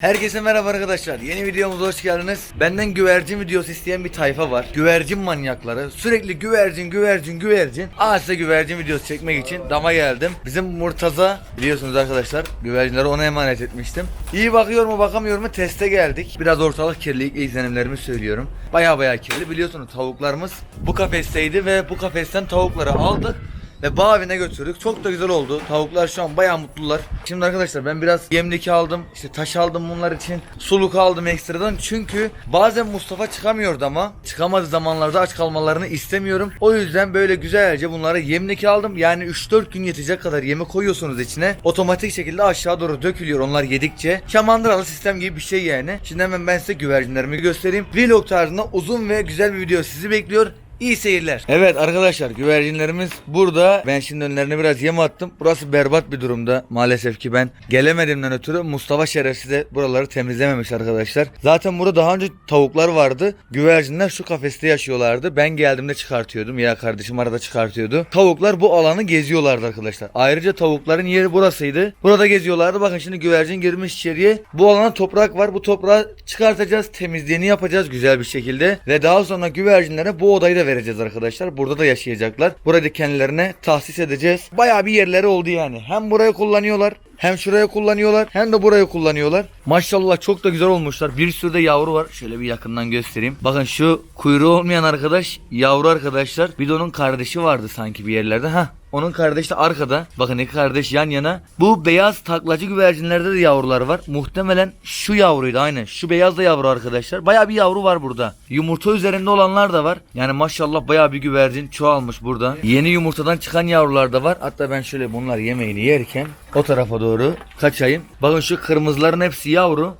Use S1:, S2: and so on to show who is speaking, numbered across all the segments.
S1: Herkese merhaba arkadaşlar. Yeni videomuza hoş geldiniz. Benden güvercin videosu isteyen bir tayfa var. Güvercin manyakları. Sürekli güvercin, güvercin, güvercin. Size güvercin videosu çekmek için dama geldim. Bizim Murtaza biliyorsunuz arkadaşlar. Güvercinleri ona emanet etmiştim. İyi bakıyor mu bakamıyor mu teste geldik. Biraz ortalık kirlilikle izlenimlerimi söylüyorum. Baya baya kirli. Biliyorsunuz tavuklarımız bu kafesteydi ve bu kafesten tavukları aldık. Ve bağ evine götürdük. Çok da güzel oldu. Tavuklar şu an bayağı mutlular. Şimdi arkadaşlar ben biraz yemlik aldım. işte taş aldım bunlar için. Suluk aldım ekstradan. Çünkü bazen Mustafa çıkamıyordu ama çıkamadığı zamanlarda aç kalmalarını istemiyorum. O yüzden böyle güzelce bunlara yemlik aldım. Yani 3-4 gün yetecek kadar yemi koyuyorsunuz içine. Otomatik şekilde aşağı doğru dökülüyor onlar yedikçe. Şamandıralı sistem gibi bir şey yani. Şimdi hemen ben size güvercinlerimi göstereyim. Vlog tarzında uzun ve güzel bir video sizi bekliyor. İyi seyirler. Evet arkadaşlar güvercinlerimiz burada. Ben şimdi önlerine biraz yem attım. Burası berbat bir durumda. Maalesef ki ben gelemediğimden ötürü Mustafa şerefsiz de buraları temizlememiş arkadaşlar. Zaten burada daha önce tavuklar vardı. Güvercinler şu kafeste yaşıyorlardı. Ben geldiğimde çıkartıyordum. Ya kardeşim arada çıkartıyordu. Tavuklar bu alanı geziyorlardı arkadaşlar. Ayrıca tavukların yeri burasıydı. Burada geziyorlardı. Bakın şimdi güvercin girmiş içeriye. Bu alana toprak var. Bu toprağı çıkartacağız. Temizliğini yapacağız güzel bir şekilde. Ve daha sonra güvercinlere bu odayı da vereceğiz arkadaşlar. Burada da yaşayacaklar. Burayı da kendilerine tahsis edeceğiz. Bayağı bir yerleri oldu yani. Hem burayı kullanıyorlar hem şuraya kullanıyorlar hem de burayı kullanıyorlar. Maşallah çok da güzel olmuşlar. Bir sürü de yavru var. Şöyle bir yakından göstereyim. Bakın şu kuyruğu olmayan arkadaş yavru arkadaşlar. Bir de onun kardeşi vardı sanki bir yerlerde. Hah onun kardeşi de arkada. Bakın iki kardeş yan yana. Bu beyaz taklacı güvercinlerde de yavrular var. Muhtemelen şu yavruydu aynen. Şu beyaz da yavru arkadaşlar. Baya bir yavru var burada. Yumurta üzerinde olanlar da var. Yani maşallah baya bir güvercin çoğalmış burada. Yeni yumurtadan çıkan yavrular da var. Hatta ben şöyle bunlar yemeğini yerken o tarafa doğru kaçayım. Bakın şu kırmızıların hepsi yavru.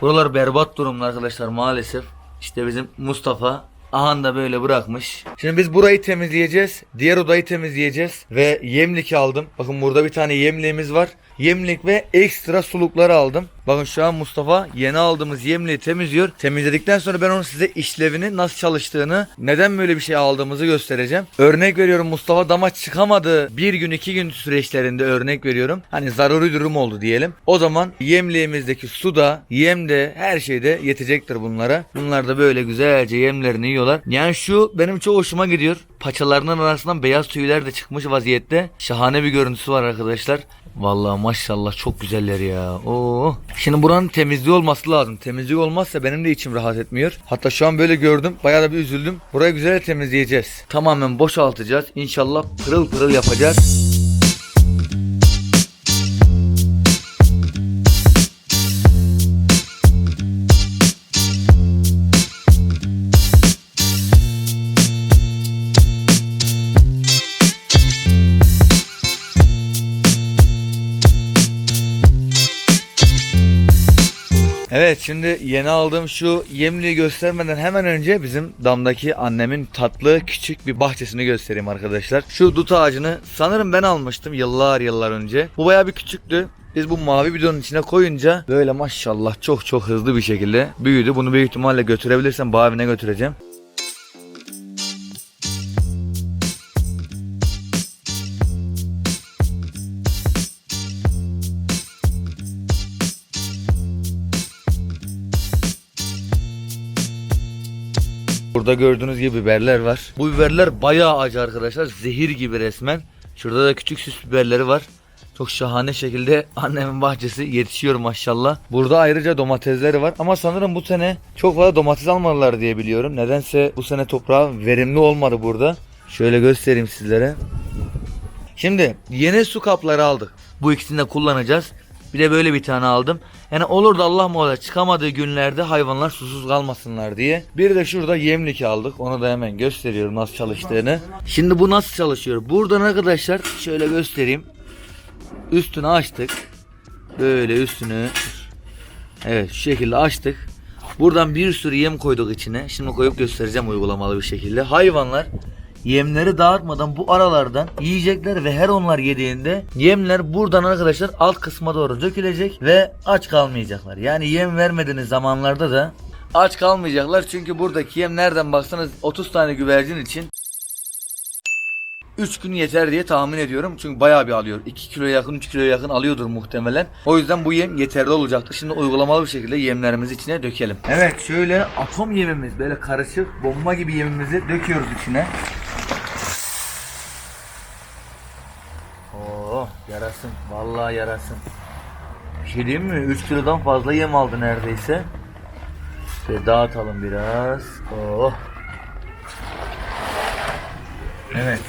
S1: Buralar berbat durumda arkadaşlar maalesef. İşte bizim Mustafa Ahan da böyle bırakmış. Şimdi biz burayı temizleyeceğiz. Diğer odayı temizleyeceğiz. Ve yemlik aldım. Bakın burada bir tane yemliğimiz var. Yemlik ve ekstra sulukları aldım. Bakın şu an Mustafa yeni aldığımız yemliği temizliyor. Temizledikten sonra ben onun size işlevini nasıl çalıştığını, neden böyle bir şey aldığımızı göstereceğim. Örnek veriyorum Mustafa dama çıkamadı. Bir gün iki gün süreçlerinde örnek veriyorum. Hani zaruri durum oldu diyelim. O zaman yemliğimizdeki suda, yemde her şeyde yetecektir bunlara. Bunlar da böyle güzelce yemlerini yiyorlar. Yani şu benim çok hoşuma gidiyor. Paçalarının arasından beyaz tüyler de çıkmış vaziyette. Şahane bir görüntüsü var arkadaşlar. Vallahi maşallah çok güzeller ya. Oo. Şimdi buranın temizliği olması lazım. Temizliği olmazsa benim de içim rahat etmiyor. Hatta şu an böyle gördüm. Bayağı da bir üzüldüm. Burayı güzel temizleyeceğiz. Tamamen boşaltacağız. İnşallah pırıl pırıl yapacağız. Evet şimdi yeni aldığım şu yemliği göstermeden hemen önce bizim damdaki annemin tatlı küçük bir bahçesini göstereyim arkadaşlar. Şu dut ağacını sanırım ben almıştım yıllar yıllar önce. Bu bayağı bir küçüktü. Biz bu mavi bidonun içine koyunca böyle maşallah çok çok hızlı bir şekilde büyüdü. Bunu büyük ihtimalle götürebilirsem bağ evine götüreceğim. Burada gördüğünüz gibi biberler var. Bu biberler bayağı acı arkadaşlar. Zehir gibi resmen. Şurada da küçük süs biberleri var. Çok şahane şekilde annemin bahçesi yetişiyor maşallah. Burada ayrıca domatesleri var. Ama sanırım bu sene çok fazla domates almadılar diye biliyorum. Nedense bu sene toprağı verimli olmadı burada. Şöyle göstereyim sizlere. Şimdi yeni su kapları aldık. Bu ikisini de kullanacağız. Bir de böyle bir tane aldım. Yani olur da Allah muhafaza çıkamadığı günlerde hayvanlar susuz kalmasınlar diye. Bir de şurada yemlik aldık. Onu da hemen gösteriyorum nasıl çalıştığını. Şimdi bu nasıl çalışıyor? Buradan arkadaşlar şöyle göstereyim. Üstünü açtık. Böyle üstünü Evet şu şekilde açtık. Buradan bir sürü yem koyduk içine. Şimdi koyup göstereceğim uygulamalı bir şekilde. Hayvanlar yemleri dağıtmadan bu aralardan yiyecekler ve her onlar yediğinde yemler buradan arkadaşlar alt kısma doğru dökülecek ve aç kalmayacaklar. Yani yem vermediğiniz zamanlarda da aç kalmayacaklar. Çünkü buradaki yem nereden baksanız 30 tane güvercin için 3 gün yeter diye tahmin ediyorum. Çünkü bayağı bir alıyor. 2 kilo yakın 3 kilo yakın alıyordur muhtemelen. O yüzden bu yem yeterli olacaktır. Şimdi uygulamalı bir şekilde yemlerimizi içine dökelim. Evet şöyle atom yemimiz böyle karışık bomba gibi yemimizi döküyoruz içine. Oo yarasın. Vallahi yarasın. Bir şey diyeyim mi? 3 kilodan fazla yem aldı neredeyse. Şöyle dağıtalım biraz. Oh. Evet.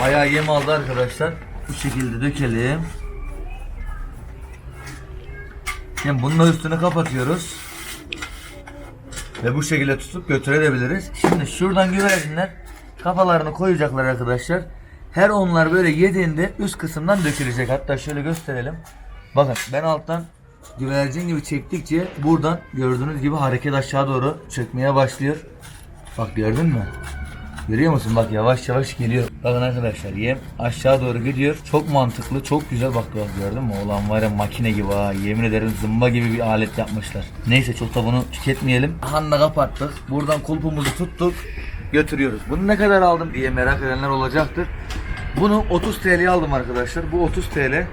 S1: Bayağı yem aldı arkadaşlar. Bu şekilde dökelim. Şimdi bunun üstünü kapatıyoruz. Ve bu şekilde tutup götürebiliriz. Şimdi şuradan güvercinler kafalarını koyacaklar arkadaşlar. Her onlar böyle yediğinde üst kısımdan dökülecek. Hatta şöyle gösterelim. Bakın ben alttan güvercin gibi çektikçe buradan gördüğünüz gibi hareket aşağı doğru çökmeye başlıyor. Bak gördün mü? Görüyor musun? Bak yavaş yavaş geliyor. Bakın arkadaşlar yem aşağı doğru gidiyor. Çok mantıklı, çok güzel bak bak gördün mü? Olan var ya makine gibi ha. Yemin ederim zımba gibi bir alet yapmışlar. Neyse çok da bunu tüketmeyelim. Hanla kapattık. Buradan kulpumuzu tuttuk. Götürüyoruz. Bunu ne kadar aldım diye merak edenler olacaktır. Bunu 30 TL'ye aldım arkadaşlar. Bu 30 TL.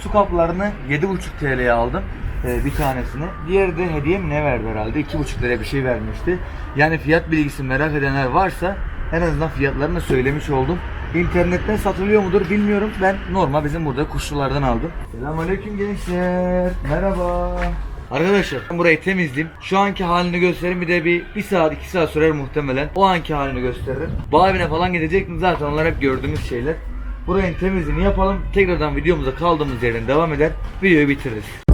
S1: Su kaplarını 7,5 TL'ye aldım. Ee, bir tanesini. Diğeri de hediye mi ne verdi herhalde? 2,5 liraya bir şey vermişti. Yani fiyat bilgisi merak edenler varsa en azından fiyatlarını söylemiş oldum. İnternetten satılıyor mudur bilmiyorum. Ben normal bizim burada kuşçulardan aldım. Selamünaleyküm gençler. Merhaba. Arkadaşlar ben burayı temizleyeyim. Şu anki halini göstereyim. Bir de bir, bir saat iki saat sürer muhtemelen. O anki halini gösteririm. Bağ evine falan gidecektim. Zaten onlar hep gördüğümüz şeyler. Burayın temizliğini yapalım. Tekrardan videomuza kaldığımız yerden devam eder. Videoyu bitiririz.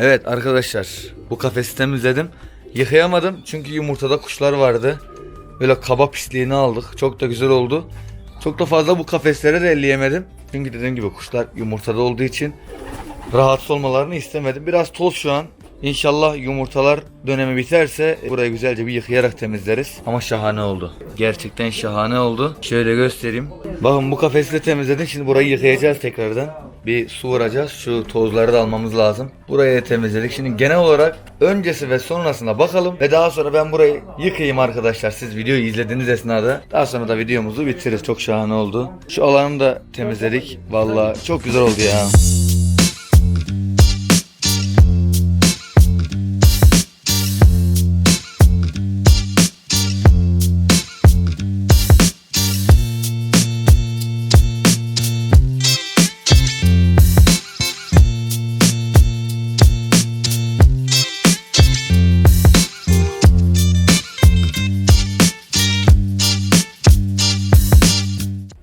S1: Evet arkadaşlar bu kafesi temizledim. Yıkayamadım çünkü yumurtada kuşlar vardı. Böyle kaba pisliğini aldık. Çok da güzel oldu. Çok da fazla bu kafeslere de elleyemedim. Çünkü dediğim gibi kuşlar yumurtada olduğu için rahatsız olmalarını istemedim. Biraz toz şu an. İnşallah yumurtalar dönemi biterse burayı güzelce bir yıkayarak temizleriz. Ama şahane oldu. Gerçekten şahane oldu. Şöyle göstereyim. Bakın bu kafesi de temizledim. Şimdi burayı yıkayacağız tekrardan. Bir su vuracağız. Şu tozları da almamız lazım. Burayı da temizledik. Şimdi genel olarak öncesi ve sonrasına bakalım. Ve daha sonra ben burayı yıkayayım arkadaşlar. Siz videoyu izlediğiniz esnada. Daha sonra da videomuzu bitiririz. Çok şahane oldu. Şu alanı da temizledik. Vallahi çok güzel oldu ya.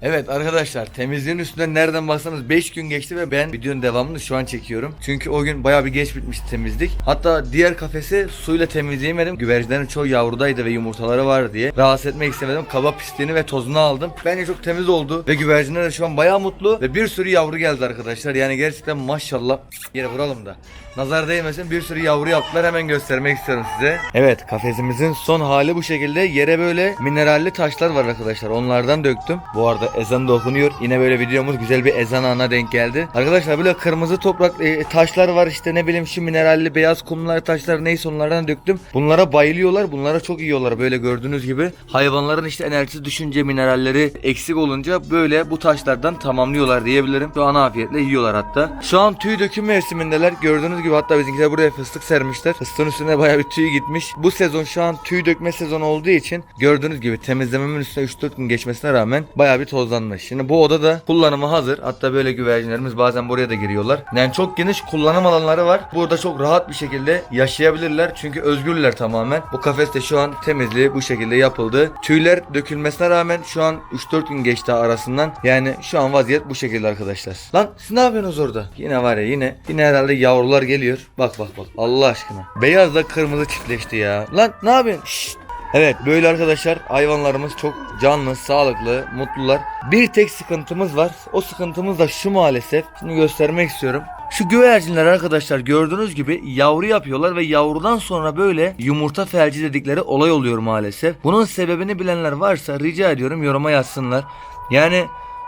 S1: Evet arkadaşlar temizliğin üstünden nereden baksanız 5 gün geçti ve ben videonun devamını şu an çekiyorum. Çünkü o gün baya bir geç bitmişti temizlik. Hatta diğer kafesi suyla temizleyemedim. Güvercinlerin çoğu yavrudaydı ve yumurtaları var diye. Rahatsız etmek istemedim. Kaba pisliğini ve tozunu aldım. Bence çok temiz oldu ve güvercinler de şu an baya mutlu ve bir sürü yavru geldi arkadaşlar. Yani gerçekten maşallah. Yere vuralım da. Nazar değmesin bir sürü yavru yaptılar hemen göstermek istiyorum size. Evet kafesimizin son hali bu şekilde. Yere böyle mineralli taşlar var arkadaşlar. Onlardan döktüm. Bu arada ezan da okunuyor. Yine böyle videomuz güzel bir ezan anına denk geldi. Arkadaşlar böyle kırmızı toprak e, taşlar var işte ne bileyim şu mineralli beyaz kumlar taşlar neyse onlardan döktüm. Bunlara bayılıyorlar. Bunlara çok yiyorlar böyle gördüğünüz gibi. Hayvanların işte enerjisi düşünce mineralleri eksik olunca böyle bu taşlardan tamamlıyorlar diyebilirim. Şu an afiyetle yiyorlar hatta. Şu an tüy döküm mevsimindeler. Gördüğünüz gibi hatta bizimkiler buraya fıstık sermişler. Fıstığın üstüne bayağı bir tüy gitmiş. Bu sezon şu an tüy dökme sezonu olduğu için gördüğünüz gibi temizlememin üstüne 3-4 gün geçmesine rağmen bayağı bir tozlanmış. Şimdi bu oda da kullanıma hazır. Hatta böyle güvercinlerimiz bazen buraya da giriyorlar. Yani çok geniş kullanım alanları var. Burada çok rahat bir şekilde yaşayabilirler. Çünkü özgürler tamamen. Bu kafeste şu an temizliği bu şekilde yapıldı. Tüyler dökülmesine rağmen şu an 3-4 gün geçti arasından. Yani şu an vaziyet bu şekilde arkadaşlar. Lan siz ne yapıyorsunuz orada? Yine var ya yine yine herhalde yavrular geliyor. Bak bak bak Allah aşkına. Beyazla kırmızı çiftleşti ya. Lan ne yapıyorsun? Şşt. Evet böyle arkadaşlar hayvanlarımız çok canlı, sağlıklı, mutlular. Bir tek sıkıntımız var. O sıkıntımız da şu maalesef. Şimdi göstermek istiyorum. Şu güvercinler arkadaşlar gördüğünüz gibi yavru yapıyorlar ve yavrudan sonra böyle yumurta felci dedikleri olay oluyor maalesef. Bunun sebebini bilenler varsa rica ediyorum yoruma yazsınlar. Yani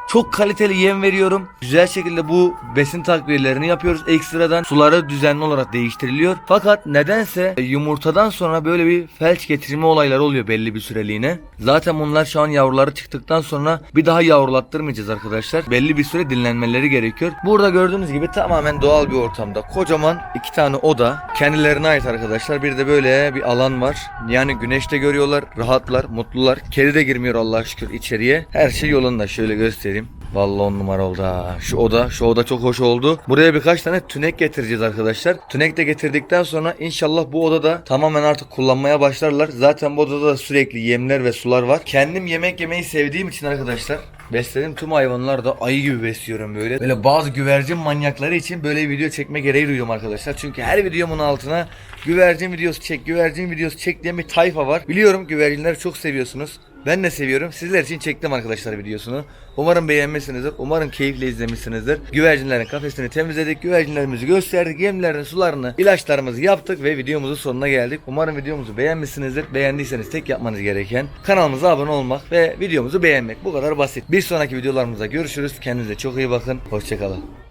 S1: çok kaliteli yem veriyorum. Güzel şekilde bu besin takviyelerini yapıyoruz. Ekstradan suları düzenli olarak değiştiriliyor. Fakat nedense yumurtadan sonra böyle bir felç getirme olayları oluyor belli bir süreliğine. Zaten bunlar şu an yavruları çıktıktan sonra bir daha yavrulattırmayacağız arkadaşlar. Belli bir süre dinlenmeleri gerekiyor. Burada gördüğünüz gibi tamamen doğal bir ortamda. Kocaman iki tane oda. Kendilerine ait arkadaşlar. Bir de böyle bir alan var. Yani güneşte görüyorlar. Rahatlar, mutlular. Kedi de girmiyor Allah'a şükür içeriye. Her şey yolunda. Şöyle göstereyim. Vallahi on numara oldu ha. Şu oda, şu oda çok hoş oldu. Buraya birkaç tane tünek getireceğiz arkadaşlar. Tünek de getirdikten sonra inşallah bu odada tamamen artık kullanmaya başlarlar. Zaten bu odada da sürekli yemler ve sular var. Kendim yemek yemeyi sevdiğim için arkadaşlar Beslediğim tüm hayvanlar da ayı gibi besliyorum böyle. Böyle bazı güvercin manyakları için böyle bir video çekme gereği duyuyorum arkadaşlar. Çünkü her videomun altına güvercin videosu çek, güvercin videosu çek diye bir tayfa var. Biliyorum güvercinleri çok seviyorsunuz. Ben de seviyorum. Sizler için çektim arkadaşlar videosunu. Umarım beğenmişsinizdir. Umarım keyifle izlemişsinizdir. Güvercinlerin kafesini temizledik. Güvercinlerimizi gösterdik. Yemlerini, sularını, ilaçlarımızı yaptık ve videomuzun sonuna geldik. Umarım videomuzu beğenmişsinizdir. Beğendiyseniz tek yapmanız gereken kanalımıza abone olmak ve videomuzu beğenmek. Bu kadar basit. Bir sonraki videolarımızda görüşürüz. Kendinize çok iyi bakın. Hoşçakalın.